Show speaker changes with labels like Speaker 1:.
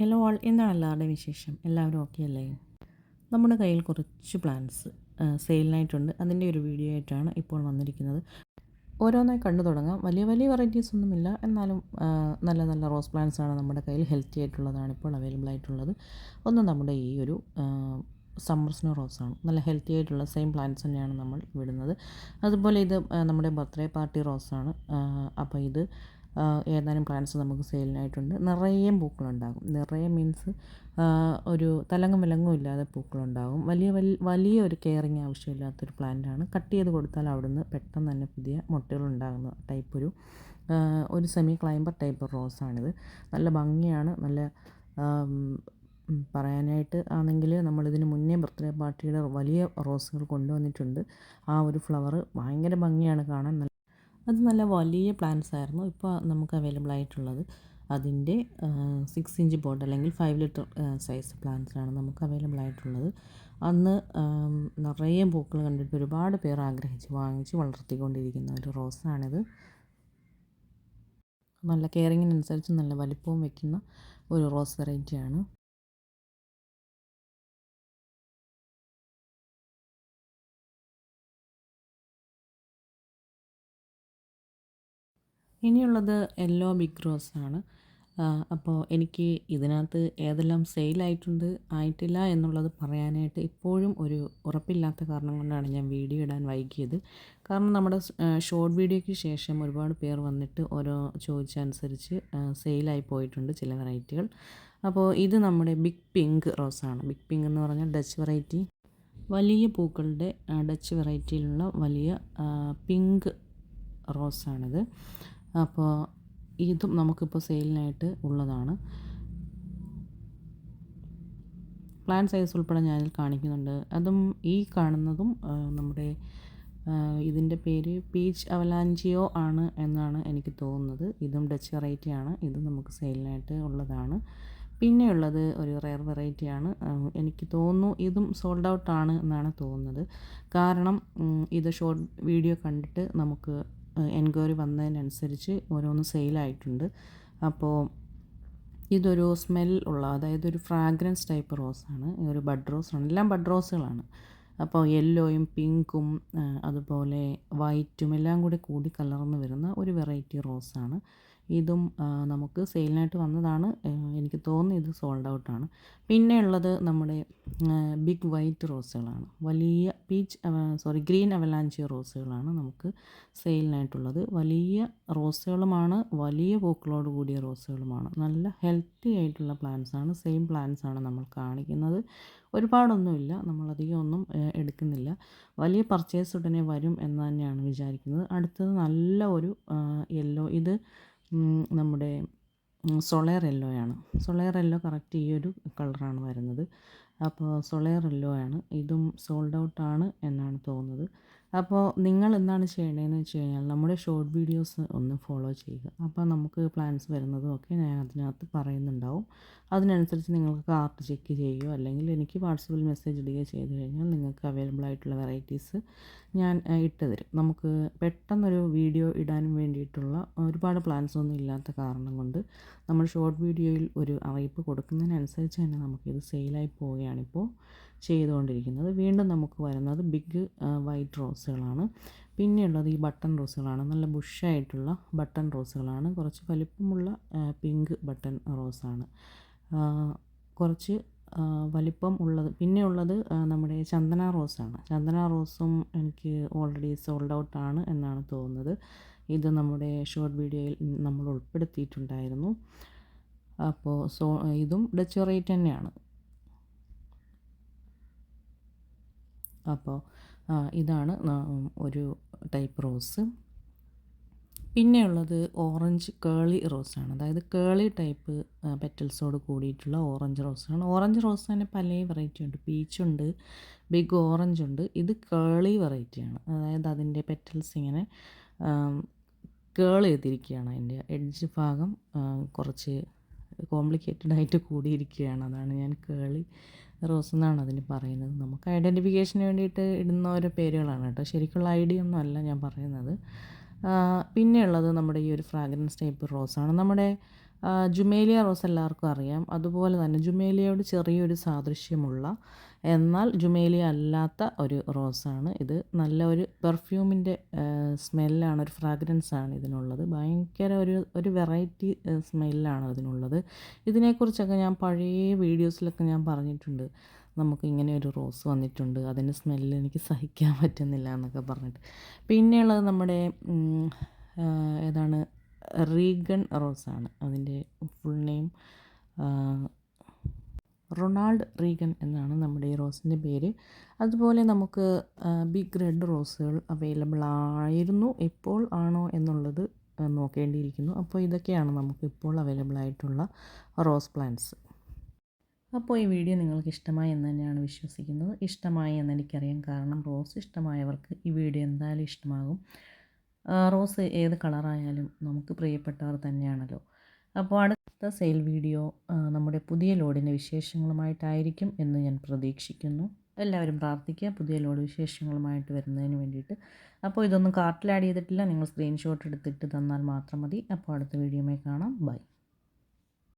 Speaker 1: Hello ആൾ എന്താണ് എല്ലാവരുടെയും വിശേഷം? എല്ലാവരും ഓക്കെ അല്ലേ? നമ്മുടെ കയ്യിൽ കുറച്ച് പ്ലാൻസ് സെയിലിനായിട്ടുണ്ട് അതിന്റെ ഒരു വീഡിയോ ആയിട്ടാണ് ഇപ്പോൾ വന്നിരിക്കുന്നത്. ഓരോന്നായി കണ്ടു തുടങ്ങാം. വലിയ വലിയ വെറൈറ്റീസ് ഒന്നുമില്ല. എന്നാലും നല്ല നല്ല റോസ് പ്ലാന്റ്സ് ആണ് നമ്മുടെ കയ്യിൽ. ഹെൽത്തി ആയിട്ടുള്ളതാണ് ഇപ്പോൾ അവൈലബിൾ ആയിട്ടുള്ളത്. ഒന്ന് നമ്മുടെ ഈ ഒരു സമ്മർ സ്നോ റോസാണ് നല്ല ഹെൽത്തി ആയിട്ടുള്ള സെയിം പ്ലാന്റ്സ് തന്നെയാണ് നമ്മൾ വിടുന്നത്. അതുപോലെ ഇത് നമ്മുടെ ബർത്ത്ഡേ പാർട്ടി റോസാണ് അപ്പോൾ ഇത് ഏതാനും പ്ലാന്റ്സ് നമുക്ക് സെയിലിനായിട്ടുണ്ട് നിറയെ പൂക്കളുണ്ടാകും. നിറയെ മീൻസ് ഒരു തലങ്ങും വിലങ്ങും ഇല്ലാതെ പൂക്കളുണ്ടാകും. വലിയ വലിയ ഒരു കെയറിങ് ആവശ്യമില്ലാത്തൊരു പ്ലാന്റാണ് കട്ട് ചെയ്ത് കൊടുത്താൽ അവിടുന്ന് പെട്ടെന്ന് തന്നെ പുതിയ മുട്ടകളുണ്ടാകുന്ന ടൈപ്പ് ഒരു ഒരു സെമി ക്ലൈംബർ ടൈപ്പ് റോസാണിത് നല്ല ഭംഗിയാണ്. നല്ല പറയാനായിട്ട് ആണെങ്കിൽ നമ്മളിതിന് മുന്നേ ബർത്ത്ഡേ പാർട്ടിയുടെ വലിയ റോസുകൾ കൊണ്ടുവന്നിട്ടുണ്ട്. ആ ഒരു ഫ്ലവർ ഭയങ്കര ഭംഗിയാണ് കാണാൻ. അത് നല്ല വലിയ പ്ലാന്റ്സ് ആയിരുന്നു. ഇപ്പോൾ നമുക്ക് അവൈലബിൾ ആയിട്ടുള്ളത് അതിന്റെ സിക്സ് ഇഞ്ച് ബോട്ട് അല്ലെങ്കിൽ ഫൈവ് ലിറ്റർ സൈസ് പ്ലാന്റ്സ് ആണ് നമുക്ക് അവൈലബിൾ ആയിട്ടുള്ളത്. അന്ന് നിറയെ പൂക്കൾ കണ്ടിട്ട് ഒരുപാട് പേർ ആഗ്രഹിച്ച് വാങ്ങിച്ച് വളർത്തിക്കൊണ്ടിരിക്കുന്ന ഒരു റോസാണിത് നല്ല കെയറിങ്ങിനനുസരിച്ച് നല്ല വലിപ്പവും വയ്ക്കുന്ന ഒരു റോസ് വെറൈറ്റിയാണ് ഇനിയുള്ളത് യെല്ലോ ബിഗ് റോസ് ആണ്. അപ്പോൾ എനിക്ക് ഇതിനകത്ത് ഏതെല്ലാം സെയിലായിട്ടുണ്ട് ആയിട്ടില്ല എന്നുള്ളത് പറയാനായിട്ട് ഇപ്പോഴും ഒരു ഉറപ്പില്ലാത്ത കാരണം കൊണ്ടാണ് ഞാൻ വീഡിയോ ഇടാൻ വൈകിയത്. കാരണം നമ്മുടെ ഷോർട്ട് വീഡിയോയ്ക്ക് ശേഷം ഒരുപാട് പേർ വന്നിട്ട് ഓരോ ചോദിച്ചനുസരിച്ച് സെയിലായി പോയിട്ടുണ്ട് ചില വെറൈറ്റികൾ അപ്പോൾ ഇത് നമ്മുടെ ബിഗ് പിങ്ക് റോസാണ് ബിഗ് പിങ്ക് എന്ന് പറഞ്ഞാൽ ഡച്ച് വെറൈറ്റി വലിയ പൂക്കളുടെ ഡച്ച് വെറൈറ്റിയിലുള്ള വലിയ പിങ്ക് റോസാണിത് അപ്പോൾ ഇതും നമുക്കിപ്പോൾ സെയിലിനായിട്ട് ഉള്ളതാണ്. പ്ലാൻ സൈസ് ഉൾപ്പെടെ ഞാനിൽ കാണിക്കുന്നുണ്ട്. അതും ഈ കാണുന്നതും നമ്മുടെ ഇതിന്റെ പേര് പീച്ച് അവലാഞ്ചിയോ ആണ് എന്നാണ് എനിക്ക് തോന്നുന്നത്. ഇതും ഡച്ച് വെറൈറ്റിയാണ് ഇത് നമുക്ക് സെയിലിനായിട്ട് ഉള്ളതാണ്. പിന്നെയുള്ളത് ഒരു റെയർ വെറൈറ്റിയാണ് എനിക്ക് തോന്നുന്നു ഇതും സോൾഡ് ഔട്ട് ആണ് എന്നാണ് തോന്നുന്നത്. കാരണം ഇത് ഷോർട്ട് വീഡിയോ കണ്ടിട്ട് നമുക്ക് എൻക്വയറി വന്നതിനനുസരിച്ച് ഓരോന്ന് സെയിലായിട്ടുണ്ട്. അപ്പോൾ ഇതൊരു സ്മെൽ ഉള്ള അതായത് ഒരു ഫ്രാഗ്രൻസ് ടൈപ്പ് റോസാണ്. ഒരു ബഡ് റോസാണ്. എല്ലാം ബഡ് റോസുകളാണ്. അപ്പോൾ യെല്ലോയും പിങ്കും അതുപോലെ വൈറ്റും എല്ലാം കൂടി കൂടി കലർന്ന് വരുന്ന ഒരു വെറൈറ്റി റോസാണ്. ഇതും നമുക്ക് സെയിലിനായിട്ട് വന്നതാണ്. എനിക്ക് തോന്നുന്നു ഇത് സോൾഡ് ഔട്ടാണ്. പിന്നെ ഉള്ളത് നമ്മുടെ ബിഗ് വൈറ്റ് റോസുകളാണ്. വലിയ പീച്ച് സോറി ഗ്രീൻ അവലാഞ്ചി റോസുകളാണ് നമുക്ക് സെയിലിനായിട്ടുള്ളത്. വലിയ റോസുകളുമാണ് വലിയ പൂക്കളോട് കൂടിയ റോസുകളുമാണ്. നല്ല ഹെൽത്തി ആയിട്ടുള്ള പ്ലാന്റ്സ് ആണ്. സെയിം ആണ് നമ്മൾ കാണിക്കുന്നത്. ഒരുപാടൊന്നുമില്ല. നമ്മളധികം ഒന്നും എടുക്കുന്നില്ല. വലിയ പർച്ചേസ് ഉടനെ വരും എന്ന് തന്നെയാണ് വിചാരിക്കുന്നത്. അടുത്തത് നല്ല ഒരു യെല്ലോ. ഇത് നമ്മുടെ യെല്ലോ ആണ്. സൊളയർ യെല്ലോ കറക്റ്റ് ഈ ഒരു കളറാണ് വരുന്നത്. അപ്പോൾ യെല്ലോ ആണ്. ഇതും സോൾഡ് ഔട്ട് ആണ് എന്നാണ് തോന്നുന്നത്. അപ്പോൾ നിങ്ങൾ എന്താണ് ചെയ്യേണ്ടതെന്ന് വെച്ച് കഴിഞ്ഞാൽ നമ്മുടെ ഷോർട്ട് വീഡിയോസ് ഒന്ന് ഫോളോ ചെയ്യുക. അപ്പോൾ നമുക്ക് പ്ലാൻസ് വരുന്നതും ഒക്കെ ഞാൻ അതിനകത്ത് പറയുന്നുണ്ടാവും. അതിനനുസരിച്ച് നിങ്ങൾക്ക് കാർട്ട് ചെക്ക് ചെയ്യുകയോ അല്ലെങ്കിൽ എനിക്ക് വാട്സപ്പിൽ മെസ്സേജ് ഇടുകയോ ചെയ്ത് കഴിഞ്ഞാൽ നിങ്ങൾക്ക് അവൈലബിൾ ആയിട്ടുള്ള വെറൈറ്റീസ് ഞാൻ ഇട്ട് തരും. നമുക്ക് പെട്ടെന്നൊരു വീഡിയോ ഇടാൻ വേണ്ടിയിട്ടുള്ള ഒരുപാട് പ്ലാൻസ് ഒന്നും ഇല്ലാത്ത കാരണം കൊണ്ട് നമ്മൾ ഷോർട്ട് വീഡിയോയിൽ ഒരു അറിയിപ്പ് കൊടുക്കുന്നതിനനുസരിച്ച് തന്നെ നമുക്കിത് സെയിലായി പോവുകയാണിപ്പോൾ ചെയ്തുകൊണ്ടിരിക്കുന്നത്. വീണ്ടും നമുക്ക് വരുന്നത് ബിഗ് വൈറ്റ് റോസുകളാണ് പിന്നെയുള്ളത് ഈ ബട്ടൺ റോസുകളാണ് നല്ല ബുഷായിട്ടുള്ള ബട്ടൺ റോസുകളാണ് കുറച്ച് വലിപ്പമുള്ള പിങ്ക് ബട്ടൺ റോസാണ് കുറച്ച് വലിപ്പം ഉള്ളത്. പിന്നെ ഉള്ളത് നമ്മുടെ ചന്ദന റോസാണ് ചന്ദന റോസും എനിക്ക് ഓൾറെഡി സോൾഡ് ഔട്ട് ആണ് എന്നാണ് തോന്നുന്നത്. ഇത് നമ്മുടെ ഷോർട്ട് വീഡിയോയിൽ നമ്മൾ ഉൾപ്പെടുത്തിയിട്ടുണ്ടായിരുന്നു. അപ്പോൾ സോ ഇതും ഡച്ച് റേറ്റ് തന്നെയാണ്. അപ്പോൾ ഇതാണ് ഒരു ടൈപ്പ് റോസ്. പിന്നെയുള്ളത് ഓറഞ്ച് കേളി റോസാണ്. അതായത് കേളി ടൈപ്പ് പെറ്റൽസോട് കൂടിയിട്ടുള്ള ഓറഞ്ച് റോസാണ്. ഓറഞ്ച് റോസ് തന്നെ പല വെറൈറ്റി ഉണ്ട്. പീച്ചുണ്ട് ബിഗ് ഓറഞ്ച് ഉണ്ട്. ഇത് കേളി വെറൈറ്റിയാണ്. അതായത് അതിന്റെ പെറ്റൽസ് ഇങ്ങനെ കേൾ ചെയ്തിരിക്കുകയാണ്. അതിന്റെ എഡ്ജ് ഭാഗം കുറച്ച് കോംപ്ലിക്കേറ്റഡ് ആയിട്ട് കൂടിയിരിക്കുകയാണ്. അതാണ് ഞാൻ കേളി റോസ് എന്നാണ് അതിന് പറയുന്നത്. നമുക്ക് ഐഡന്റിഫിക്കേഷന് വേണ്ടിയിട്ട് ഇടുന്ന ഓരോ പേരുകളാണ് കേട്ടോ. ശരിക്കുള്ള ഐ ഡി ഒന്നും അല്ല ഞാൻ പറയുന്നത്. പിന്നെയുള്ളത് നമ്മുടെ ഈ ഒരു ഫ്രാഗ്രൻസ് ടൈപ്പ് റോസാണ് നമ്മുടെ ജുമേലിയ റോസ് എല്ലാവർക്കും അറിയാം. അതുപോലെ തന്നെ ജുമേലിയയോട് ചെറിയൊരു സാദൃശ്യമുള്ള എന്നാൽ ജുമേലിയ അല്ലാത്ത ഒരു റോസാണ് ഇത്. നല്ല ഒരു പെർഫ്യൂമിന്റെ സ്മെല്ലാണ് ഒരു ഫ്രാഗ്രൻസ് ആണ് ഇതിനുള്ളത്. ഭയങ്കര ഒരു ഒരു വെറൈറ്റി സ്മെല്ലാണ് ഇതിനുള്ളത് ഇതിനെക്കുറിച്ചൊക്കെ ഞാൻ പഴയ വീഡിയോസിലൊക്കെ ഞാൻ പറഞ്ഞിട്ടുണ്ട്. നമുക്ക് ഇങ്ങനെ ഒരു റോസ് വന്നിട്ടുണ്ട്. അതിന്റെ സ്മെല്ല് എനിക്ക് സഹിക്കാൻ പറ്റുന്നില്ല എന്നൊക്കെ പറഞ്ഞിട്ട്. പിന്നെയുള്ളത് നമ്മുടെ ഏതാണ് റീഗൺ റോസാണ് അതിന്റെ ഫുൾ നെയിം റൊണാൾഡ് റീഗൻ എന്നാണ് നമ്മുടെ ഈ റോസിന്റെ പേര്. അതുപോലെ നമുക്ക് ബിഗ് റെഡ് റോസുകൾ അവൈലബിൾ ആയിരുന്നു എപ്പോൾ ആണോ എന്നുള്ളത് നോക്കേണ്ടിയിരിക്കുന്നു. അപ്പോൾ ഇതൊക്കെയാണ് നമുക്ക് ഇപ്പോൾ അവൈലബിൾ ആയിട്ടുള്ള റോസ് പ്ലാന്റ്സ് അപ്പോൾ ഈ വീഡിയോ നിങ്ങൾക്ക് ഇഷ്ടമായി എന്ന് തന്നെയാണ് വിശ്വസിക്കുന്നത്. ഇഷ്ടമായി എന്ന് എനിക്കറിയാം കാരണം റോസ് ഇഷ്ടമായവർക്ക് ഈ വീഡിയോ എന്തായാലും ഇഷ്ടമാകും. റോസ് ഏത് കളറായാലും നമുക്ക് പ്രിയപ്പെട്ടവർ തന്നെയാണല്ലോ. അപ്പോൾ അടുത്ത സെയിൽ വീഡിയോ നമ്മുടെ പുതിയ ലോഡിന്റെ വിശേഷങ്ങളുമായിട്ടായിരിക്കും എന്ന് ഞാൻ പ്രതീക്ഷിക്കുന്നു. എല്ലാവരും പ്രാർത്ഥിക്കുക പുതിയ ലോഡ് വിശേഷങ്ങളുമായിട്ട് വരുന്നതിന് വേണ്ടിയിട്ട്. അപ്പോൾ ഇതൊന്നും കാർട്ടിൽ ആഡ് ചെയ്തിട്ടില്ല നിങ്ങൾ സ്ക്രീൻഷോട്ട് എടുത്തിട്ട് തന്നാൽ മാത്രം മതി. അപ്പോൾ അടുത്ത വീഡിയോമായി കാണാം. ബൈ.